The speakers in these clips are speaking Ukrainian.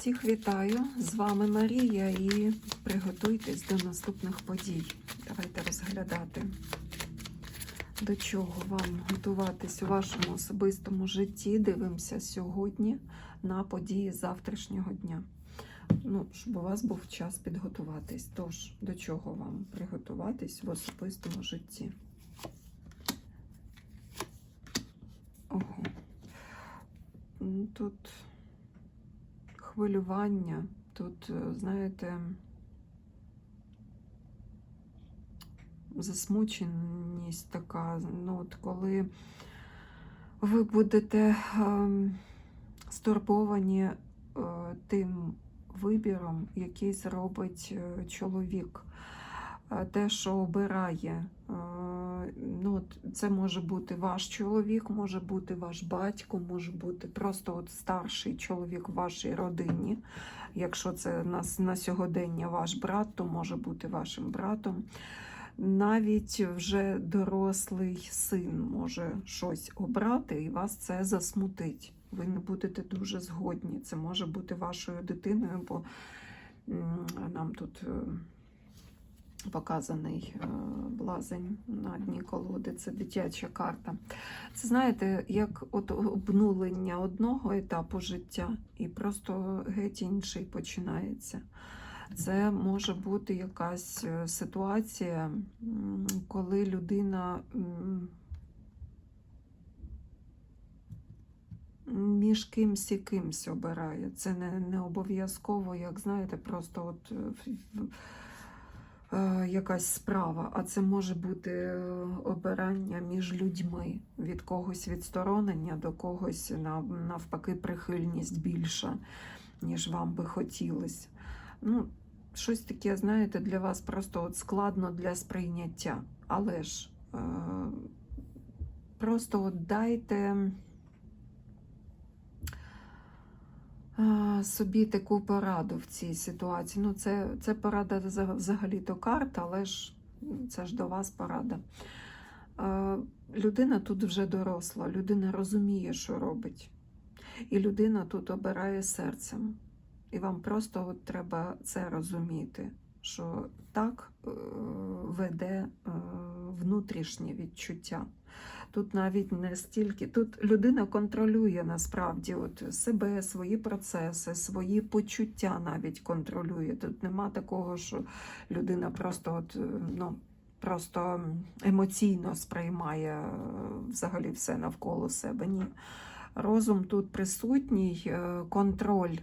Всіх вітаю! З вами Марія і приготуйтесь до наступних подій. Давайте розглядати, до чого вам готуватись у вашому особистому житті. Дивимося сьогодні на події завтрашнього дня. Ну, щоб у вас був час підготуватись. Тож, до чого вам приготуватись в особистому житті? Ого. Тут хвилювання, тут, е, знаєте, засмученість така. Ну, от коли ви будете ем, стурбовані е, тим вибіром, який зробить е, чоловік, те, що обирає. Е, Ну, це може бути ваш чоловік, може бути ваш батько, може бути просто от старший чоловік в вашій родині. Якщо це на, на сьогодення ваш брат, то може бути вашим братом. Навіть вже дорослий син може щось обрати, і вас це засмутить. Ви не будете дуже згодні. Це може бути вашою дитиною, бо нам тут. Е, показаний е, блазень на дні колоди. Це дитяча карта. Це знаєте, як от обнулення одного етапу життя, і просто геть інший починається. Це може бути якась е, ситуація, коли людина між кимсь і кимсь обирає. Це не, не обов'язково, як знаєте, просто от. Е, якась справа, а це може бути е, обирання між людьми від когось відсторонення до когось навпаки прихильність більша, ніж вам би хотілося. Ну, щось таке, знаєте, для вас просто от складно для сприйняття. Але ж е, просто от дайте. а, собі таку пораду в цій ситуації. Ну, це, це порада взагалі-то карта, але ж це ж до вас порада. Людина тут вже доросла, людина розуміє, що робить. І людина тут обирає серцем. І вам просто от треба це розуміти, що так е, веде е, внутрішнє відчуття. Тут навіть не стільки, тут людина контролює насправді от себе, свої процеси, свої почуття навіть контролює. Тут нема такого, що людина просто от, е, ну, просто емоційно сприймає е, взагалі все навколо себе. Ні. Розум тут присутній, е, контроль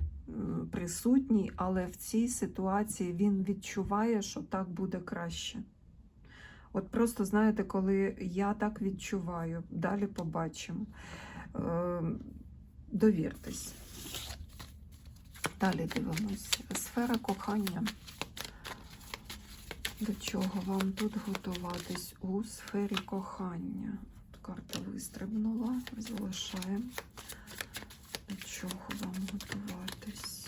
присутній, але в цій ситуації він відчуває, що так буде краще. От просто знаєте, коли я так відчуваю, далі побачимо. Е, довіртесь. Далі дивимось. Сфера кохання. До чого вам тут готуватись у сфері кохання? От карта вистрибнула, залишаємо. До чого вам готуватись?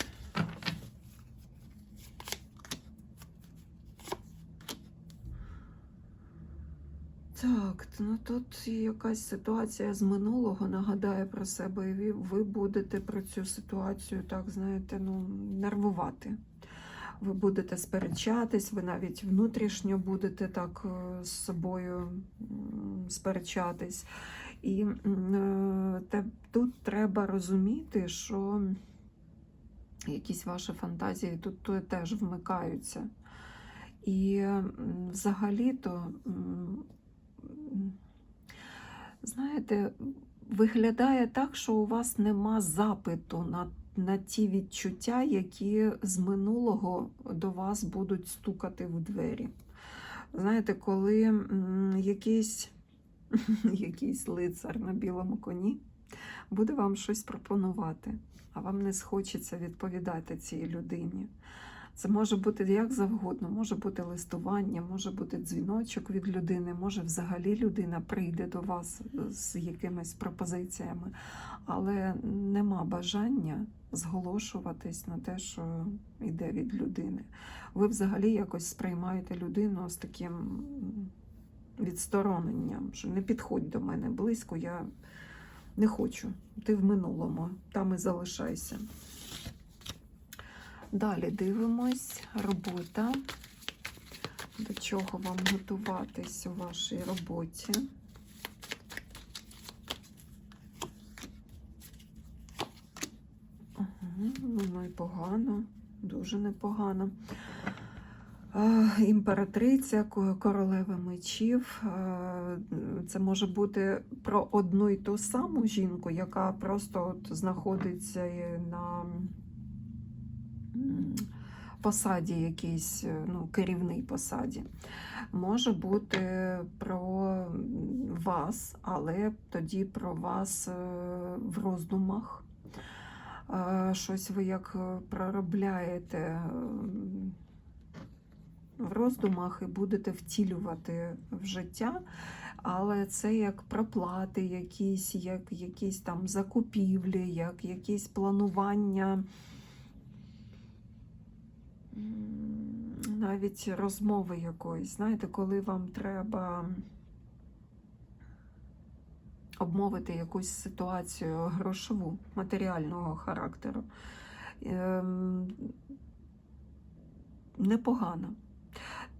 Так, ну тут якась ситуація з минулого нагадає про себе, і ви, будете про цю ситуацію, так знаєте, ну, нервувати. Ви будете сперечатись, ви навіть внутрішньо будете так е, з собою сперечатись. І е, те, тут треба розуміти, що якісь ваші фантазії тут теж вмикаються. І взагалі-то, знаєте, виглядає так, що у вас нема запиту на, на ті відчуття, які з минулого до вас будуть стукати в двері. Знаєте, коли якийсь, якийсь лицар на білому коні буде вам щось пропонувати, а вам не схочеться відповідати цій людині. Це може бути як завгодно, може бути листування, може бути дзвіночок від людини, може взагалі людина прийде до вас з якимись пропозиціями, але нема бажання зголошуватись на те, що йде від людини. Ви взагалі якось сприймаєте людину з таким відстороненням, що не підходь до мене близько, я не хочу. Ти в минулому, там і залишайся. Далі дивимось робота. До чого вам готуватись у вашій роботі? Ну непогано, дуже непогано. Імператриця, королева мечів. Це може бути про одну і ту саму жінку, яка просто от знаходиться на посаді якійсь, е, ну, керівній посаді. Може бути про вас, але тоді про вас е, в роздумах. Е, Щось ви як проробляєте в роздумах і будете втілювати в життя, але це як проплати, якісь, як якісь там закупівлі, як якісь планування, навіть розмови якоїсь. Знаєте, коли вам треба обмовити якусь ситуацію грошову, матеріального характеру. Ем, Непогано.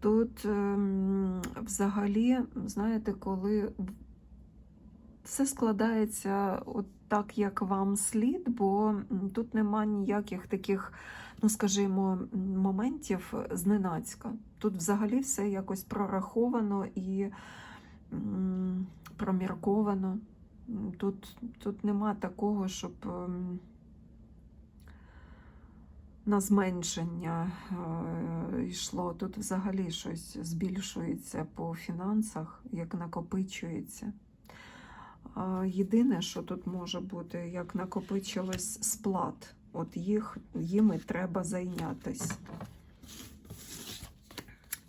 Тут ем, взагалі, знаєте, коли все складається от так, як вам слід, бо тут нема ніяких таких, ну скажімо, моментів зненацька. Тут взагалі все якось прораховано і промірковано. Тут, тут нема такого, щоб. ем, на зменшення е, йшло. Тут взагалі щось збільшується по фінансах, як накопичується. Єдине, що тут може бути, як накопичилось сплат. От їх, їми треба зайнятися.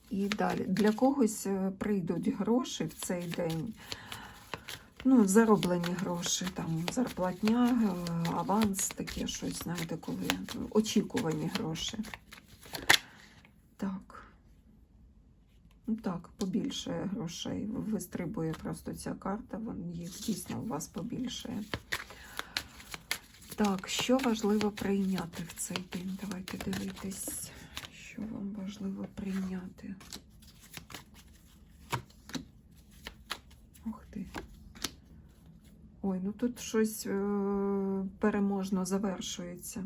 І далі. Для когось е, прийдуть гроші в цей день. Ну, зароблені гроші, там зарплатня, е, аванс, таке щось, знаєте, коли очікувані гроші. Так. Ну так, побільшає грошей. Вистрибує просто ця карта, їх дійсно у вас побільшає. Так, що важливо прийняти в цей день? Давайте дивитись, що вам важливо прийняти. Ух ти. Ой, ну тут щось е, переможно завершується.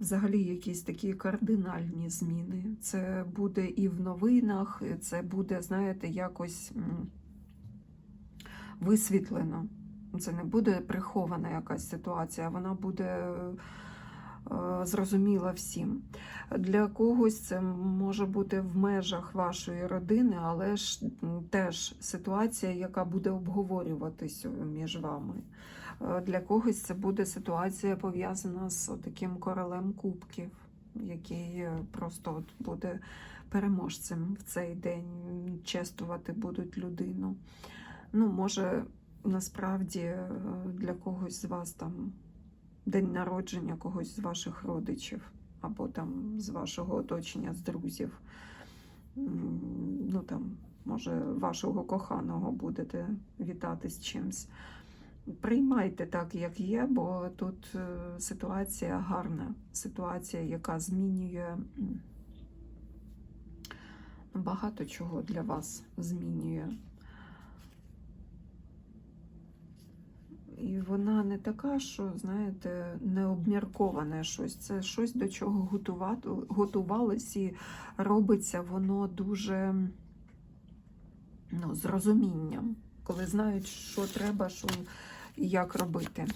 Взагалі якісь такі кардинальні зміни. Це буде і в новинах, це буде, знаєте, якось висвітлено. Це не буде прихована якась ситуація, вона буде е, зрозуміла всім. Для когось це може бути в межах вашої родини, але ж теж ситуація, яка буде обговорюватись між вами. Е, Для когось це буде ситуація пов'язана з таким королем кубків, який е, просто от буде переможцем в цей день, чествувати будуть людину. Ну, може, насправді е, для когось з вас там день народження когось з ваших родичів або там з вашого оточення, з друзів. Ну там, може, вашого коханого будете вітати з чимсь. Приймайте так, як є, бо тут е, ситуація гарна, ситуація, яка змінює багато чого для вас змінює. І вона не така, що, знаєте, не обмірковане щось. Це щось, до чого готувалось і робиться воно дуже ну, з розумінням, коли знають, що треба, що і як робити.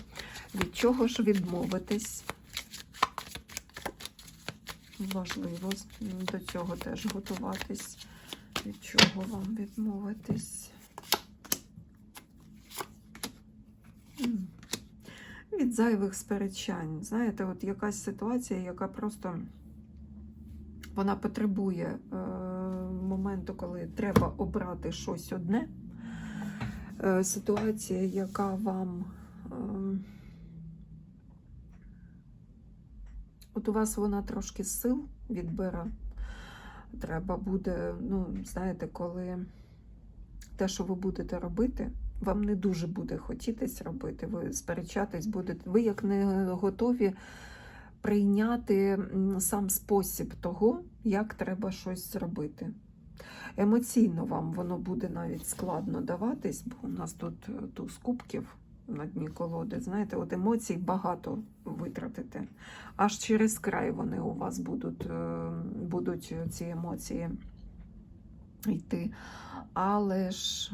Від чого ж відмовитись? Важливо до цього теж готуватись. Від чого вам відмовитись? Від зайвих сперечань. Знаєте, от якась ситуація, яка просто вона потребує е, моменту, коли треба обрати щось одне. Е, ситуація, яка вам. Е, от у вас вона трошки сил відбере. Треба буде, ну, знаєте, коли те, що ви будете робити, вам не дуже буде хотітись робити, ви сперечатись будете. Ви як не готові прийняти сам спосіб того, як треба щось зробити. Емоційно вам воно буде навіть складно даватись, бо у нас тут е, туз кубків на дні колоди. Знаєте, от емоцій багато витратите. Аж через край вони у вас будуть, е, будуть ці емоції йти. Але ж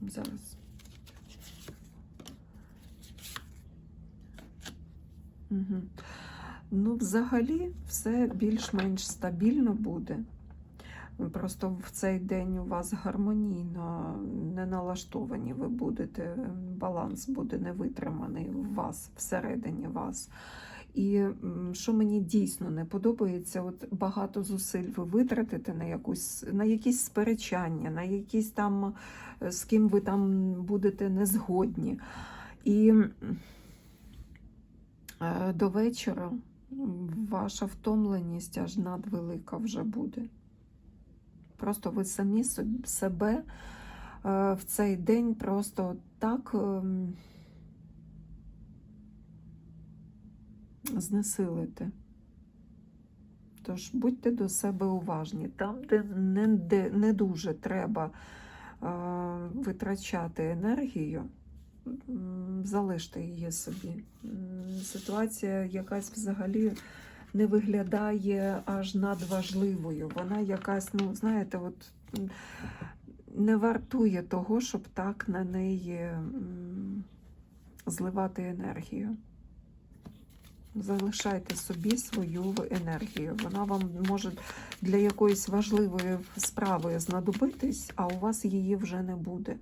зараз. Угу. Ну, взагалі, все більш-менш стабільно буде. Просто в цей день у вас гармонійно не налаштовані ви будете, баланс буде невитриманий у вас, всередині вас. І що мені дійсно не подобається, от багато зусиль ви витратите на якусь на якісь сперечання, на якісь там е, з ким ви там будете незгодні. І е, до вечора ваша втомленість аж надвелика вже буде. Просто ви самі себе е, в цей день просто так ем, знесилите. Тож будьте до себе уважні. Там, де не, де не дуже треба е, витрачати енергію, залиште її собі. Ситуація якась взагалі не виглядає аж надважливою. Вона якась, ну, знаєте, от не вартує того, щоб так на неї зливати енергію. Залишайте собі свою енергію. Вона вам може для якоїсь важливої справи знадобитись, а у вас її вже не буде.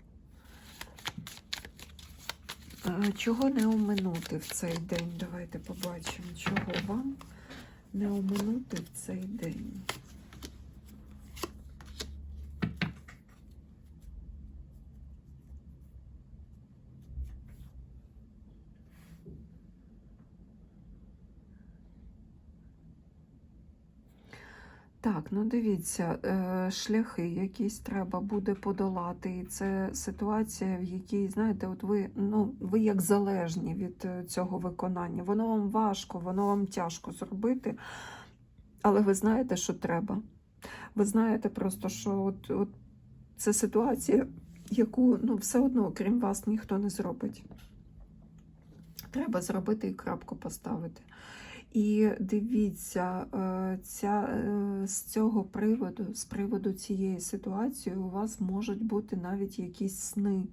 Е, Чого не оминути в цей день? Давайте побачимо, чого вам не оминути в цей день. Так, ну дивіться, е, шляхи якісь треба буде подолати. І це ситуація, в якій, знаєте, от ви, ну, ви як залежні від е, цього виконання. Воно вам важко, воно вам тяжко зробити, але ви знаєте, що треба. Ви знаєте просто, що от, от це ситуація, яку ну, все одно, крім вас, ніхто не зробить. Треба зробити і крапку поставити. І дивіться, е, ця, е, з цього приводу, з приводу цієї ситуації, у вас можуть бути навіть якісь сни.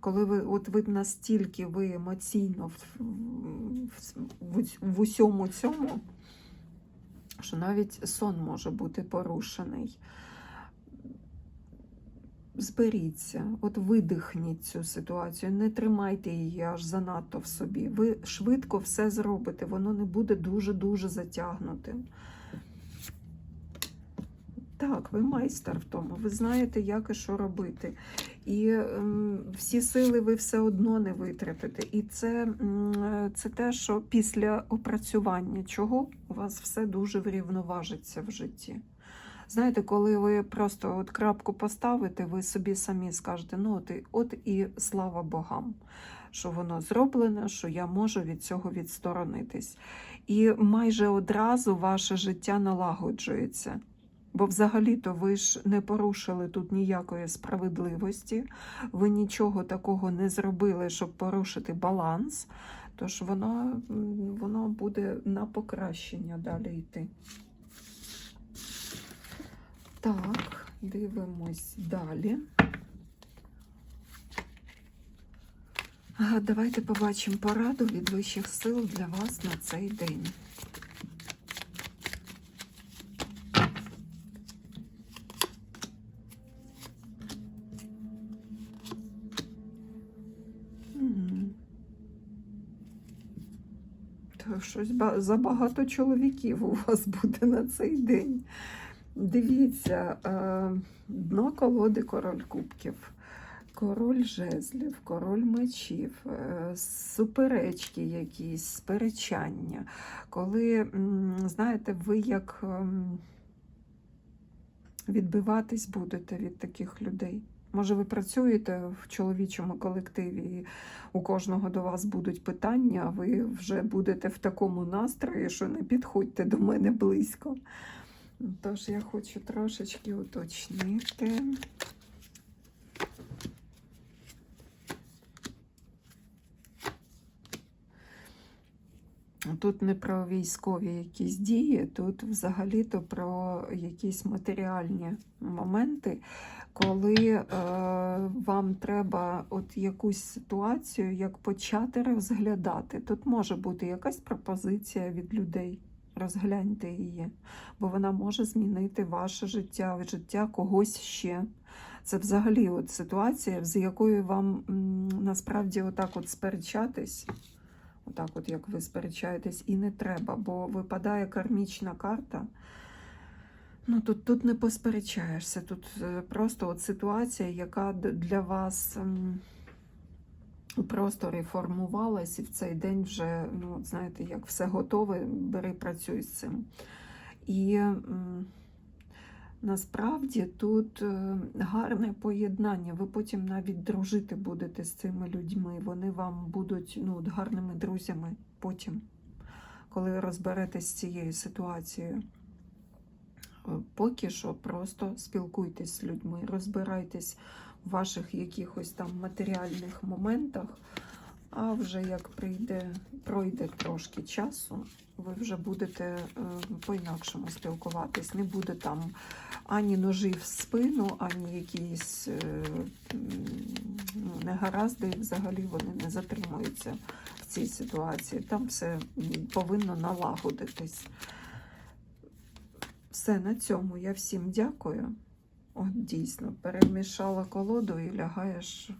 Коли ви от ви настільки ви емоційно в, в, в, в усьому цьому, що навіть сон може бути порушений. Зберіться, от видихніть цю ситуацію, не тримайте її аж занадто в собі. Ви швидко все зробите, воно не буде дуже-дуже затягнутим. Так, ви майстер в тому, ви знаєте, як і що робити. І ем, всі сили ви все одно не витратите. І це, це те, що після опрацювання чого у вас все дуже врівноважиться в житті. Знаєте, коли ви просто от крапку поставите, ви собі самі скажете, ну от і, от і слава Богам, що воно зроблене, що я можу від цього відсторонитись. І майже одразу ваше життя налагоджується. Бо взагалі-то ви ж не порушили тут ніякої справедливості, ви нічого такого не зробили, щоб порушити баланс. Тож воно, воно буде на покращення далі йти. Так, дивимось далі. Давайте побачимо пораду від вищих сил для вас на цей день. Щось ба- забагато чоловіків у вас буде на цей день. Дивіться, е, дно колоди король кубків, король жезлів, король мечів, е, суперечки якісь, сперечання. Коли, знаєте, ви як ем, відбиватись будете від таких людей. Може, ви працюєте в чоловічому колективі, і у кожного до вас будуть питання, а ви вже будете в такому настрої, що не підходьте до мене близько. Тож я хочу трошечки уточнити. Тут не про військові якісь дії, тут взагалі-то про якісь матеріальні моменти, коли е, вам треба от якусь ситуацію як почати розглядати. Тут може бути якась пропозиція від людей. Розгляньте її, бо вона може змінити ваше життя, життя когось ще. Це взагалі от ситуація, з якою вам насправді отак от сперечатись. Отак, от як ви сперечаєтесь, і не треба, бо випадає кармічна карта. Ну, тут, тут не посперечаєшся. Тут е, просто от ситуація, яка для вас ем, у просторі формувалась, і в цей день вже, ну, знаєте, як все готове, бери, працюй з цим. І насправді тут е, гарне поєднання. Ви потім навіть дружити будете з цими людьми. Вони вам будуть ну, гарними друзями потім, коли розберетесь з цією ситуацією. Е, Поки що просто спілкуйтесь з людьми, розбирайтесь ваших якихось там матеріальних моментах, а вже як прийде, пройде трошки часу, ви вже будете е, по-інакшому спілкуватись. Не буде там ані ножі в спину, ані якісь е, ну, негаразди, взагалі вони не затримуються в цій ситуації. Там все повинно налагодитись. Все на цьому. Я всім дякую. От дійсно, перемішала колоду і лягаєш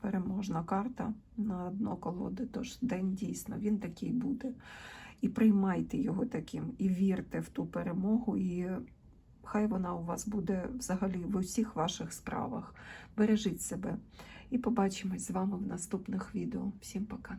переможна карта на дно колоди. Тож день дійсно він такий буде. І приймайте його таким, і вірте в ту перемогу, і хай вона у вас буде взагалі в усіх ваших справах. Бережіть себе. І побачимось з вами в наступних відео. Всім пока.